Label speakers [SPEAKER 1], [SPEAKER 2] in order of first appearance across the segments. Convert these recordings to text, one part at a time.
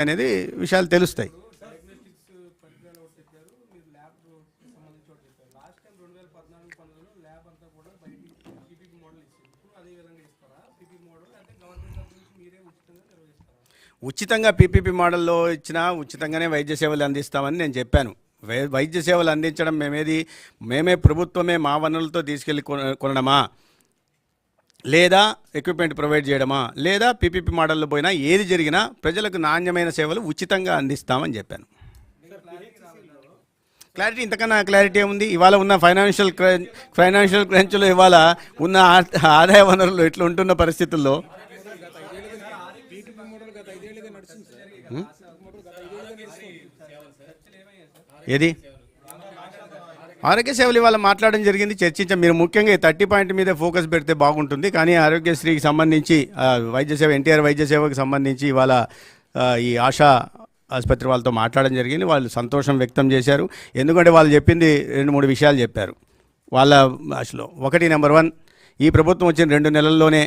[SPEAKER 1] అనేది విషయాలు తెలుస్తాయి.
[SPEAKER 2] ఉచితంగా
[SPEAKER 1] పీపీపీ మోడల్లో ఇచ్చినా ఉచితంగానే వైద్య సేవలు అందిస్తామని నేను చెప్పాను. వై వైద్య సేవలు అందించడం మేమేది మేమే ప్రభుత్వమే మా వనరులతో తీసుకెళ్ళి కొన కొనడమా? లేదా ఎక్విప్మెంట్ ప్రొవైడ్ చేయడమా? లేదా పీపీపీ మోడల్లో పోయినా ఏది జరిగినా ప్రజలకు నాణ్యమైన సేవలు ఉచితంగా అందిస్తామని చెప్పాను. క్లారిటీ ఇంతకన్నా క్లారిటీ ఏముంది? ఇవాళ ఉన్న ఫైనాన్షియల్ క్రై- ఫైనాన్షియల్ క్రంచ్లో ఇవాళ ఉన్న ఆదాయ వనరులు ఇట్లా ఉంటున్న పరిస్థితుల్లో? ఏది? ఆరోగ్య సేవలు ఇవాళ మాట్లాడడం జరిగింది చర్చించాం. మీరు ముఖ్యంగా ఈ థర్టీ పాయింట్ మీద ఫోకస్ పెడితే బాగుంటుంది. కానీ ఆరోగ్యశ్రీకి సంబంధించి వైద్య సేవ ఎన్టీఆర్ వైద్య సేవకు సంబంధించి ఇవాళ ఈ ఆశా ఆసుపత్రి వాళ్ళతో మాట్లాడడం జరిగింది. వాళ్ళు సంతోషం వ్యక్తం చేశారు. ఎందుకంటే వాళ్ళు చెప్పింది రెండు మూడు విషయాలు చెప్పారు. వాళ్ళ భాషలో ఒకటి నెంబర్ వన్ ఈ ప్రభుత్వం వచ్చిన రెండు నెలల్లోనే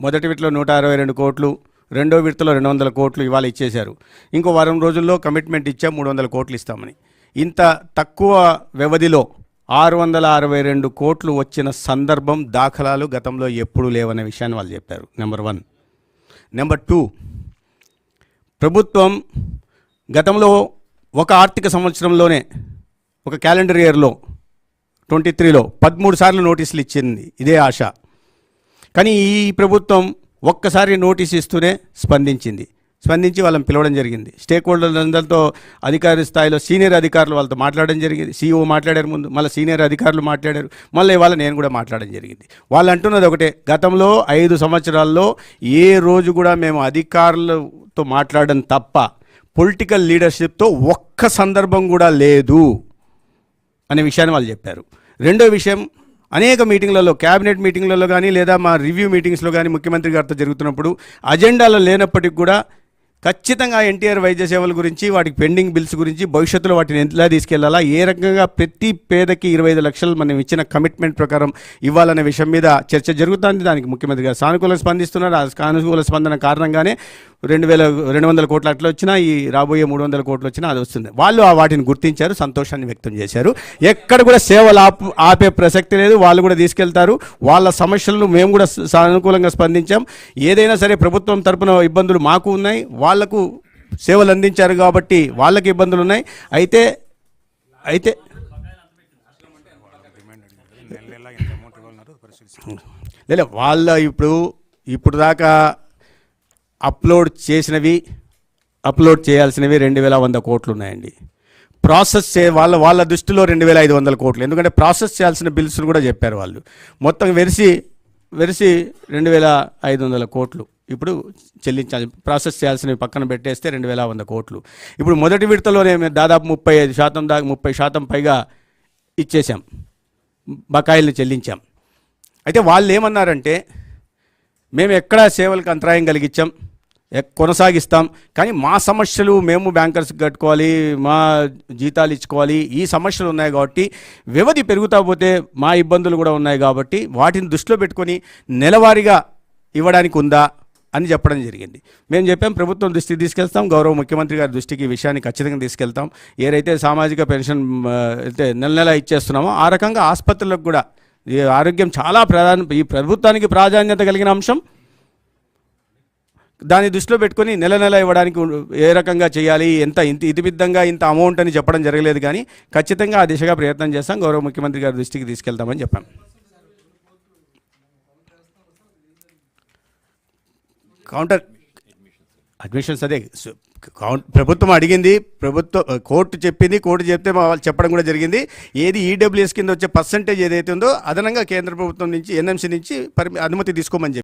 [SPEAKER 1] మొదటి విడతలో నూట అరవై రెండు కోట్లు రెండో విడతలో రెండు వందల కోట్లు ఇవాళ ఇచ్చేశారు. ఇంకో వారం రోజుల్లో కమిట్మెంట్ ఇచ్చా మూడు వందల కోట్లు ఇస్తామని. ఇంత తక్కువ వ్యవధిలో ఆరు వందల అరవై రెండు కోట్లు వచ్చిన సందర్భం దాఖలాలు గతంలో ఎప్పుడూ లేవనే విషయాన్ని వాళ్ళు చెప్పారు. నెంబర్ వన్ నెంబర్ టూ ప్రభుత్వం గతంలో ఒక ఆర్థిక సంవత్సరంలోనే ఒక క్యాలెండర్ ఇయర్లో ట్వంటీ త్రీలో పదమూడు సార్లు నోటీసులు ఇచ్చింది. ఇదే ఆశ. కానీ ఈ ప్రభుత్వం ఒక్కసారి నోటీస్ ఇస్తూనే స్పందించింది. స్పందించి వాళ్ళని పిలవడం జరిగింది. స్టేక్ హోల్డర్లందరితో అధికారి స్థాయిలో సీనియర్ అధికారులు వాళ్ళతో మాట్లాడడం జరిగింది. సీఈఓ మాట్లాడారు ముందు మళ్ళీ సీనియర్ అధికారులు మాట్లాడారు. మళ్ళీ ఇవాళ నేను కూడా మాట్లాడడం జరిగింది. వాళ్ళు అంటున్నది ఒకటే గతంలో ఐదు సంవత్సరాల్లో ఏ రోజు కూడా మేము అధికారులతో మాట్లాడడం తప్ప పొలిటికల్ లీడర్షిప్తో ఒక్క సందర్భం కూడా లేదు అనే విషయాన్ని వాళ్ళు చెప్పారు. రెండో విషయం అనేక మీటింగ్లలో క్యాబినెట్ మీటింగ్లలో కానీ లేదా మా రివ్యూ మీటింగ్స్లో కానీ ముఖ్యమంత్రి గారితో జరుగుతున్నప్పుడు అజెండాలో లేనప్పటికీ కూడా ఖచ్చితంగా ఎన్టీఆర్ వైద్య సేవల గురించి వాటికి పెండింగ్ బిల్స్ గురించి భవిష్యత్తులో వాటిని ఎలా తీసుకెళ్ళాలా ఏ రకంగా ప్రతి పేదకి ఇరవై ఐదు లక్షలు మనం ఇచ్చిన కమిట్మెంట్ ప్రకారం ఇవ్వాలనే విషయం మీద చర్చ జరుగుతుంది. దానికి ముఖ్యమంత్రి గారు సానుకూల స్పందిస్తున్నారు. ఆ సానుకూల స్పందన కారణంగానే రెండు వేల రెండు వందల కోట్లు అట్లా వచ్చినా ఈ రాబోయే మూడు వందల కోట్లు వచ్చినా అది వస్తుంది. వాళ్ళు ఆ వాటిని గుర్తించారు సంతోషాన్ని వ్యక్తం చేశారు. ఎక్కడ కూడా సేవలు ఆపు ఆపే ప్రసక్తి లేదు వాళ్ళు కూడా తీసుకెళ్తారు. వాళ్ళ సమస్యలను మేము కూడా సానుకూలంగా స్పందించాం. ఏదైనా సరే ప్రభుత్వం తరపున ఇబ్బందులు మాకు ఉన్నాయి. వాళ్ళకు సేవలు అందించారు కాబట్టి వాళ్ళకి ఇబ్బందులు ఉన్నాయి. అయితే అయితే లేదు వాళ్ళ ఇప్పుడు ఇప్పుడు దాకా అప్లోడ్ చేసినవి అప్లోడ్ చేయాల్సినవి రెండు వేల వంద కోట్లు ఉన్నాయండి ప్రాసెస్ చే వాళ్ళ వాళ్ళ దృష్టిలో రెండు వేల ఐదు వందల కోట్లు. ఎందుకంటే ప్రాసెస్ చేయాల్సిన బిల్స్ను కూడా చెప్పారు వాళ్ళు. మొత్తం వెరిసి వెరిసి రెండు వేల ఐదు వందల కోట్లు. ఇప్పుడు చెల్లించాలి. ప్రాసెస్ చేయాల్సినవి పక్కన పెట్టేస్తే రెండు వేల వంద కోట్లు. ఇప్పుడు మొదటి విడతలోనే దాదాపు ముప్పై ఐదు శాతం దాకా ముప్పై శాతం పైగా ఇచ్చేసాం బకాయిల్ని చెల్లించాం. అయితే వాళ్ళు ఏమన్నారంటే మేము ఎక్కడా సేవలకు అంతరాయం కలిగించాం. కొనసాగిస్తాం. కానీ మా సమస్యలు మేము బ్యాంకర్స్కి కట్టుకోవాలి మా జీతాలు ఇచ్చుకోవాలి ఈ సమస్యలు ఉన్నాయి కాబట్టి వ్యవధి పెరుగుతా పోతే మా ఇబ్బందులు కూడా ఉన్నాయి కాబట్టి వాటిని దృష్టిలో పెట్టుకొని నెలవారీగా ఇవ్వడానికి ఉందా అని చెప్పడం జరిగింది. మేము చెప్పాం ప్రభుత్వం దృష్టికి తీసుకెళ్తాం గౌరవ ముఖ్యమంత్రి గారి దృష్టికి ఈ విషయాన్ని ఖచ్చితంగా తీసుకెళ్తాం. ఏదైతే సామాజిక పెన్షన్ అయితే నెల నెల ఇచ్చేస్తున్నామో ఆ రకంగా ఆసుపత్రులకు కూడా ఈ ఆరోగ్యం చాలా ప్రధాన ఈ ప్రభుత్వానికి ప్రాధాన్యత కలిగిన అంశం. దాన్ని దృష్టిలో పెట్టుకొని నెల నెల ఇవ్వడానికి ఏ రకంగా చేయాలి ఎంత ఇంత ఇతిమిద్దంగా ఇంత అమౌంట్ అని చెప్పడం జరగలేదు కానీ ఖచ్చితంగా ఆ దిశగా ప్రయత్నం చేస్తాం. గౌరవ ముఖ్యమంత్రి గారి దృష్టికి తీసుకెళ్తామని చెప్పాం. కౌంటర్ అడ్మిషన్స్ అదే కౌంట్ ప్రభుత్వం అడిగింది ప్రభుత్వం కోర్టు చెప్పింది కోర్టు చెప్తే వాళ్ళు చెప్పడం కూడా జరిగింది. ఏది ఈడబ్ల్యూఎస్ కింద వచ్చే పర్సంటేజ్ ఏదైతే ఉందో అదనంగా కేంద్ర ప్రభుత్వం నుంచి ఎన్ఎంసీ నుంచి పరిమి అనుమతి తీసుకోమని చెప్పి